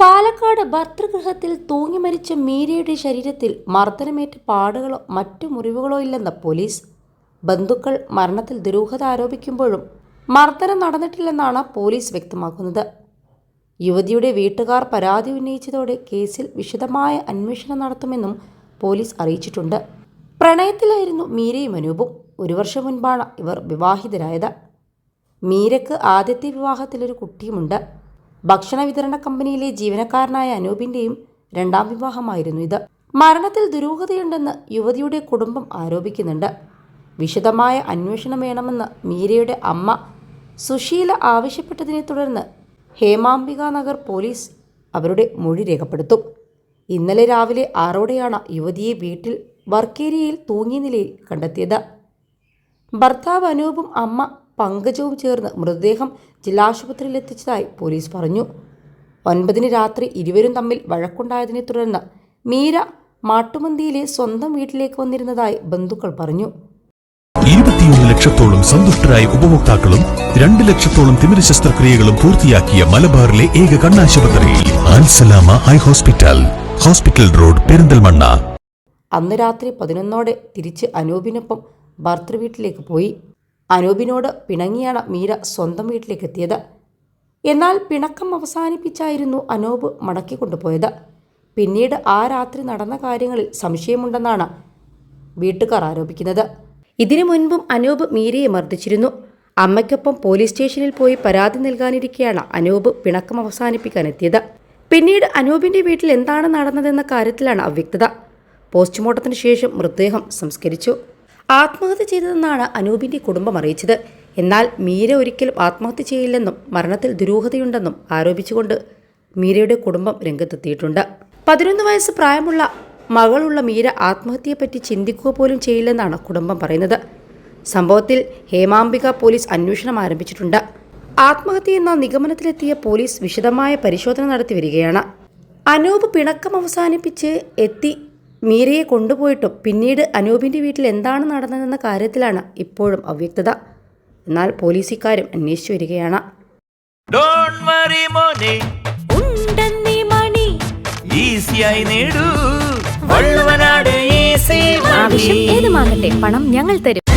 പാലക്കാട് ഭർതൃഗൃഹത്തിൽ തൂങ്ങി മരിച്ച മീരയുടെ ശരീരത്തിൽ മർദ്ദനമേറ്റ പാടുകളോ മറ്റു മുറിവുകളോ ഇല്ലെന്ന പോലീസ്. ബന്ധുക്കൾ മരണത്തിൽ ദുരൂഹത ആരോപിക്കുമ്പോഴും മർദ്ദനം നടന്നിട്ടില്ലെന്നാണ് പോലീസ് വ്യക്തമാക്കുന്നത്. യുവതിയുടെ വീട്ടുകാർ പരാതി ഉന്നയിച്ചതോടെ കേസിൽ വിശദമായ അന്വേഷണം നടത്തുമെന്നും പോലീസ് അറിയിച്ചിട്ടുണ്ട്. പ്രണയത്തിലായിരുന്നു മീരയും അനൂപും. ഒരു വർഷം മുൻപാണ് ഇവർ വിവാഹിതരായത്. മീരക്ക് ആദ്യത്തെ വിവാഹത്തിലൊരു കുട്ടിയുമുണ്ട്. ഭക്ഷണ വിതരണ കമ്പനിയിലെ ജീവനക്കാരനായ അനൂപിന്റെയും രണ്ടാം വിവാഹമായിരുന്നു ഇത്. മരണത്തിൽ ദുരൂഹതയുണ്ടെന്ന് യുവതിയുടെ കുടുംബം ആരോപിക്കുന്നുണ്ട്. വിശദമായ അന്വേഷണം വേണമെന്ന് മീരയുടെ അമ്മ സുശീല ആവശ്യപ്പെട്ടതിനെ തുടർന്ന് ഹേമാംബിക നഗർ പോലീസ് അവരുടെ മൊഴി രേഖപ്പെടുത്തും. ഇന്നലെ രാവിലെ ആറോടെയാണ് യുവതിയെ വീട്ടിൽ വർക്കേരിയയിൽ തൂങ്ങിയ നിലയിൽ കണ്ടെത്തിയത്. ഭർത്താവ് അനൂപും അമ്മ പങ്കജവും ചേർന്ന് മൃതദേഹം ജില്ലാശുപത്രിയിൽ എത്തിച്ചതായി പോലീസ് പറഞ്ഞു. ഒൻപതിന് രാത്രി ഇരുവരും തമ്മിൽ വഴക്കുണ്ടായതിനെ തുടർന്ന് മീര മാട്ടുമന്തിയിലെ സ്വന്തം വീട്ടിലേക്ക് വന്നിരുന്നതായി ബന്ധുക്കൾ പറഞ്ഞു. ഇരുപത്തിയൊന്ന് ലക്ഷത്തോളം സന്തുഷ്ടരായ ഉപഭോക്താക്കളും രണ്ട് ലക്ഷത്തോളം തിമിര ശസ്ത്രക്രിയകളും പൂർത്തിയാക്കിയ മലബാറിലെ ഏക കണ്ണാശുപത്രി Al Salama eye hospital hospital road Perinthalmanna. അന്ന് രാത്രി പതിനൊന്നോടെ തിരിച്ച് അനൂപിനൊപ്പം ഭർത്തൃവീട്ടിലേക്ക് പോയി. അനൂപിനോട് പിണങ്ങിയാണ് മീര സ്വന്തം വീട്ടിലേക്ക് എത്തിയത് എന്നാൽ പിണക്കം അവസാനിപ്പിച്ചായിരുന്നു അനൂപ് മടക്കി കൊണ്ടുപോയത്. പിന്നീട് ആ രാത്രി നടന്ന കാര്യങ്ങളിൽ സംശയമുണ്ടെന്നാണ് വീട്ടുകാർ ആരോപിക്കുന്നത്. ഇതിനു മുൻപും അനൂപ് മീരയെ മർദ്ദിച്ചിരുന്നു. അമ്മയ്ക്കൊപ്പം പോലീസ് സ്റ്റേഷനിൽ പോയി പരാതി നൽകാനിരിക്കെയാണ് അനൂപ് പിണക്കം അവസാനിപ്പിക്കാനെത്തിയത്. പിന്നീട് അനൂപിന്റെ വീട്ടിൽ എന്താണ് നടന്നതെന്ന കാര്യത്തിലാണ് അവ്യക്തത. പോസ്റ്റ്മോർട്ടത്തിന് ശേഷം മൃതദേഹം സംസ്കരിച്ചു. ആത്മഹത്യ ചെയ്തതെന്നാണ് അനൂപിന്റെ കുടുംബം അറിയിച്ചത്. എന്നാൽ മീര ഒരിക്കലും ആത്മഹത്യ ചെയ്യില്ലെന്നും മരണത്തിൽ ദുരൂഹതയുണ്ടെന്നും ആരോപിച്ചുകൊണ്ട് മീരയുടെ കുടുംബം രംഗത്തെത്തിയിട്ടുണ്ട്. പതിനൊന്ന് വയസ്സ് പ്രായമുള്ള മകളുള്ള മീര ആത്മഹത്യയെപ്പറ്റി ചിന്തിക്കുക പോലും ചെയ്യില്ലെന്നാണ് കുടുംബം പറയുന്നത്. സംഭവത്തിൽ ഹേമാംബിക പോലീസ് അന്വേഷണം ആരംഭിച്ചിട്ടുണ്ട്. ആത്മഹത്യ എന്ന നിഗമനത്തിലെത്തിയ പോലീസ് വിശദമായ പരിശോധന നടത്തി വരികയാണ്. അനൂപ് പിണക്കം അവസാനിപ്പിച്ച് എത്തി മീരയെ കൊണ്ടുപോയിട്ടും പിന്നീട് അനൂപിന്റെ വീട്ടിൽ എന്താണ് നടന്നതെന്ന കാര്യത്തിലാണ് ഇപ്പോഴും അവ്യക്തത. എന്നാൽ പോലീസ് ഇക്കാര്യം അന്വേഷിച്ചു വരികയാണ്. ഏത് ഏതുമാകട്ടെ പണം ഞങ്ങൾ തരും.